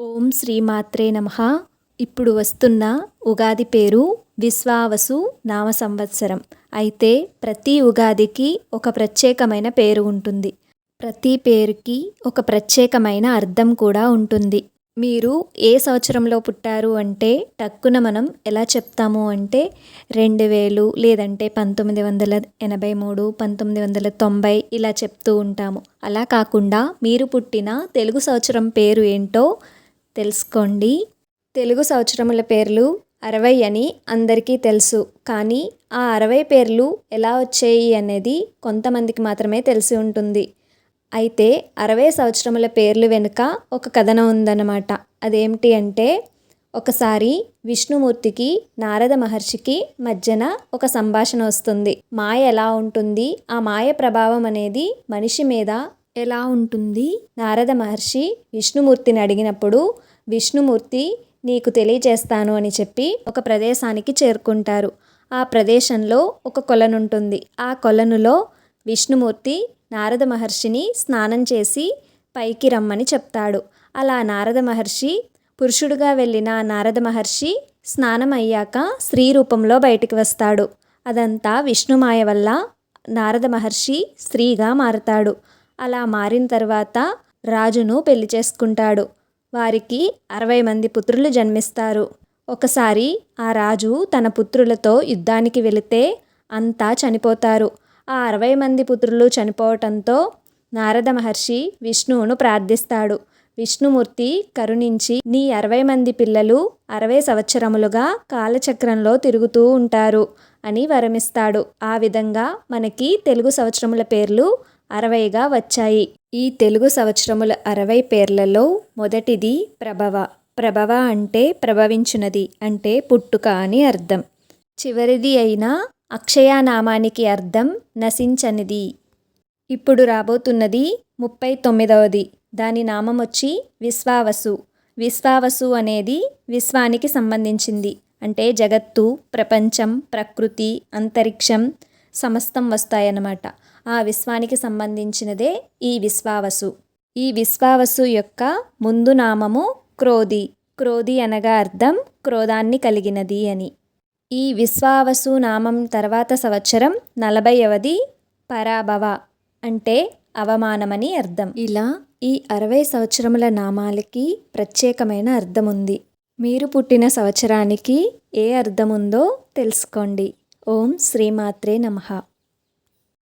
ఓం శ్రీమాత్రే నమ. ఇప్పుడు వస్తున్న ఉగాది పేరు విశ్వావసు నామ సంవత్సరం. అయితే ప్రతి ఉగాదికి ఒక ప్రత్యేకమైన పేరు ఉంటుంది. ప్రతి పేరుకి ఒక ప్రత్యేకమైన అర్థం కూడా ఉంటుంది. మీరు ఏ సంవత్సరంలో పుట్టారు అంటే టక్కున మనం ఎలా చెప్తాము అంటే రెండు వేలు లేదంటే పంతొమ్మిది వందల ఎనభై మూడు పంతొమ్మిది వందల తొంభై ఇలా చెప్తూ ఉంటాము. అలా కాకుండా మీరు పుట్టిన తెలుగు సంవత్సరం పేరు ఏంటో తెలుసుకోండి. తెలుగు సంవత్సరముల పేర్లు అరవై అని అందరికీ తెలుసు. కానీ ఆ అరవై పేర్లు ఎలా వచ్చాయి అనేది కొంతమందికి మాత్రమే తెలిసి ఉంటుంది. అయితే అరవై సంవత్సరముల పేర్లు వెనుక ఒక కథన ఉందన్నమాట. అదేమిటి అంటే ఒకసారి విష్ణుమూర్తికి నారద మహర్షికి మధ్యన ఒక సంభాషణ వస్తుంది. మాయ ఎలా ఉంటుంది? ఆ మాయ ప్రభావం అనేది మనిషి మీద ఎలా ఉంటుంది? నారద మహర్షి విష్ణుమూర్తిని అడిగినప్పుడు విష్ణుమూర్తి నీకు తెలియజేస్తాను అని చెప్పి ఒక ప్రదేశానికి చేరుకుంటారు. ఆ ప్రదేశంలో ఒక కొలనుంటుంది. ఆ కొలనులో విష్ణుమూర్తి నారద మహర్షిని స్నానం చేసి పైకి రమ్మని చెప్తాడు. అలా నారద మహర్షి పురుషుడుగా వెళ్ళిన నారద మహర్షి స్నానం అయ్యాక స్త్రీ రూపంలో బయటికి వస్తాడు. అదంతా విష్ణుమాయ వల్ల నారద మహర్షి స్త్రీగా మారతాడు. అలా మారిన తర్వాత రాజును పెళ్ళి చేసుకుంటాడు. వారికి అరవై మంది పుత్రులు జన్మిస్తారు. ఒకసారి ఆ రాజు తన పుత్రులతో యుద్ధానికి వెళితే అంతా చనిపోతారు. ఆ అరవై మంది పుత్రులు చనిపోవటంతో నారద మహర్షి విష్ణువును ప్రార్థిస్తాడు. విష్ణుమూర్తి కరుణించి నీ అరవై మంది పిల్లలు అరవై సంవత్సరములుగా కాలచక్రంలో తిరుగుతూ ఉంటారు అని వరమిస్తాడు. ఆ విధంగా మనకి తెలుగు సంవత్సరముల పేర్లు అరవైగా వచ్చాయి. ఈ తెలుగు సంవత్సరముల అరవై పేర్లలో మొదటిది ప్రభవ. ప్రభవ అంటే ప్రభవించునది అంటే పుట్టుక అని అర్థం. చివరిది అయిన అక్షయానామానికి అర్థం నశించనిది. ఇప్పుడు రాబోతున్నది ముప్పై తొమ్మిదవది దాని నామం వచ్చి విశ్వావసు. విశ్వావసు అనేది విశ్వానికి సంబంధించింది. అంటే జగత్తు ప్రపంచం ప్రకృతి అంతరిక్షం సమస్తం వస్తాయన్నమాట. ఆ విశ్వానికి సంబంధించినదే ఈ విశ్వావసు. ఈ విశ్వావసు యొక్క ముందు నామము క్రోధి. క్రోధి అనగా అర్థం క్రోధాన్ని కలిగినది అని. ఈ విశ్వావసు నామం తర్వాత సంవత్సరం నలభైవది పరాభవ అంటే అవమానమని అర్థం. ఇలా ఈ అరవై సంవత్సరముల నామాలకి ప్రత్యేకమైన అర్థం ఉంది మీరు పుట్టిన సంవత్సరానికి ఏ అర్థం ఉందో తెలుసుకోండి. ఓం శ్రీమాత్రే నమః.